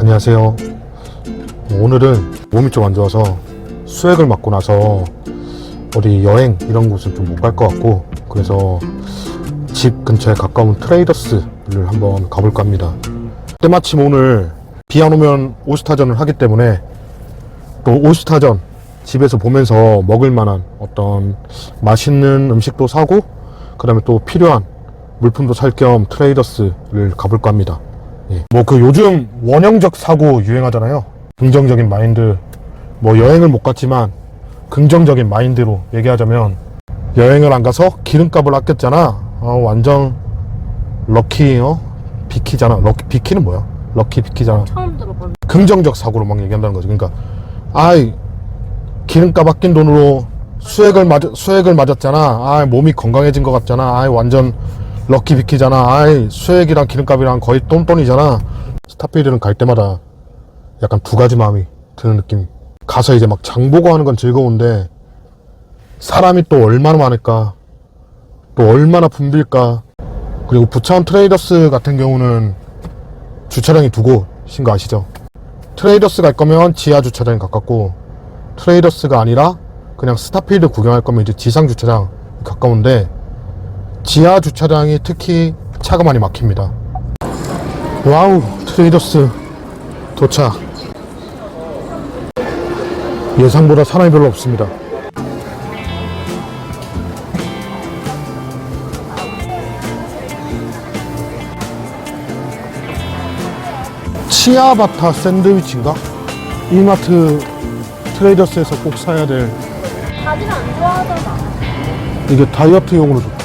안녕하세요. 오늘은 몸이 좀 안 좋아서 수액을 맞고 나서 어디 여행 이런 곳은 좀 못 갈 것 같고 그래서 집 근처에 가까운 트레이더스를 한번 가볼까 합니다. 때마침 오늘 비 안 오면 오스타전을 하기 때문에 또 오스타전 집에서 보면서 먹을 만한 어떤 맛있는 음식도 사고 그 다음에 또 필요한 물품도 살 겸 트레이더스를 가볼까 합니다. 뭐그 요즘 원형적 사고 유행하잖아요. 긍정적인 마인드. 뭐 여행을 못 갔지만 긍정적인 마인드로 얘기하자면 여행을 안 가서 기름값을 아꼈잖아. 어, 완전 럭키 어 비키잖아. 럭키 비키는 뭐야? 럭키 비키잖아. 처음 들어본. 긍정적 사고로 막 얘기한다는 거죠. 그러니까 아이 기름값 아낀 돈으로 수액을 맞 수액을 맞았잖아. 아 몸이 건강해진 것 같잖아. 아 완전 럭키 비키잖아. 아이 수액이랑 기름값이랑 거의 똔똔이잖아. 스타필드는 갈 때마다 약간 두 가지 마음이 드는 느낌. 가서 이제 막 장보고 하는 건 즐거운데 사람이 또 얼마나 많을까, 또 얼마나 붐빌까. 그리고 부천 트레이더스 같은 경우는 주차장이 두 곳인 거 아시죠? 트레이더스 갈 거면 지하 주차장이 가깝고 트레이더스가 아니라 그냥 스타필드 구경할 거면 이제 지상 주차장 가까운데 지하 주차장이 특히 차가 많이 막힙니다. 와우 트레이더스 도착. 예상보다 사람이 별로 없습니다. 치아바타 샌드위치인가? 이마트 트레이더스에서 꼭 사야 될 바지를 안 좋아하잖아. 이게 다이어트용으로 좋대.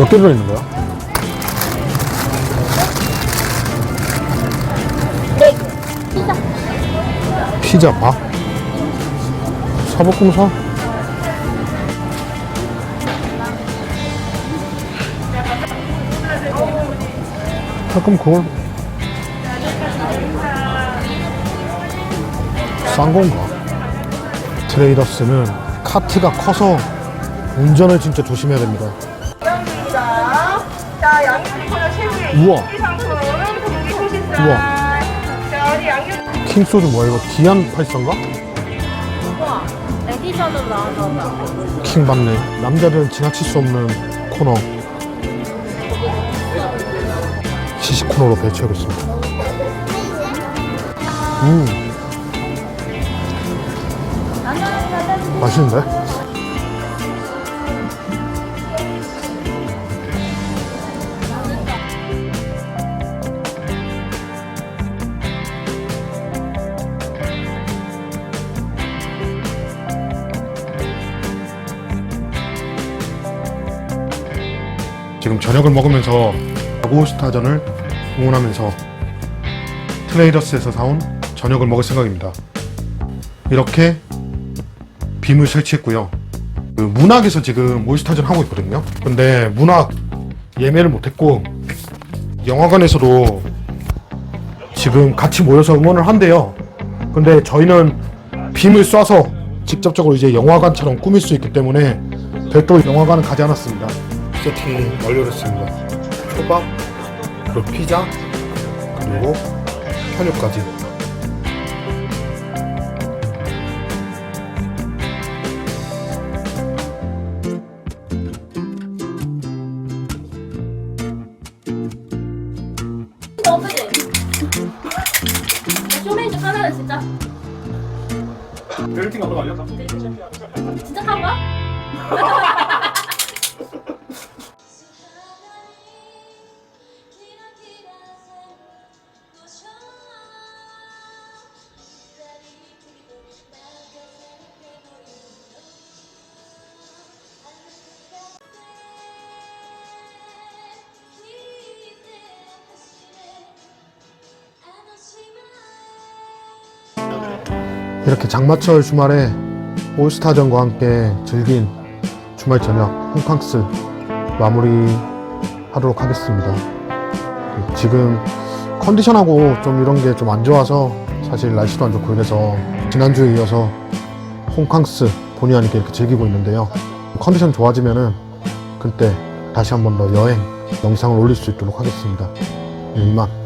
몇 개 들어있는 거야? 네 개. 피자. 피자 밥? 사복공 사? 가끔 그걸 싼 건가? 트레이더스는 카트가 커서 운전을 진짜 조심해야 됩니다. 우와. 우와. 킹소주 뭐야 이거 기안 83가? 우와. 에디션으로. 킹 받네. 남자들은 지나칠 수 없는 코너. 시식 코너로 배치하고 있습니다. 음. 맛있는데? 지금 저녁을 먹으면서 아고스타전을 응원하면서 트레이더스에서 사온 저녁을 먹을 생각입니다. 이렇게 빔을 설치했고요. 그 문학에서 지금 올스타전 하고 있거든요. 근데 문학 예매를 못했고 영화관에서도 지금 같이 모여서 응원을 한대요. 근데 저희는 빔을 쏴서 직접적으로 이제 영화관처럼 꾸밀 수 있기 때문에 별도로 영화관은 가지 않았습니다. 세팅이 완료됐습니다. 초밥, 그리고 피자, 그리고 진짜. 알려? 진짜 탄 거야? 이렇게 장마철 주말에 올스타전과 함께 즐긴 주말 저녁 홍캉스 마무리하도록 하겠습니다. 지금 컨디션하고 좀 이런 게 좀 안 좋아서 사실 날씨도 안 좋고 이래서 지난주에 이어서 홍캉스 본의 아니게 이렇게 즐기고 있는데요. 컨디션 좋아지면은 그때 다시 한 번 더 여행 영상을 올릴 수 있도록 하겠습니다. 네, 이만.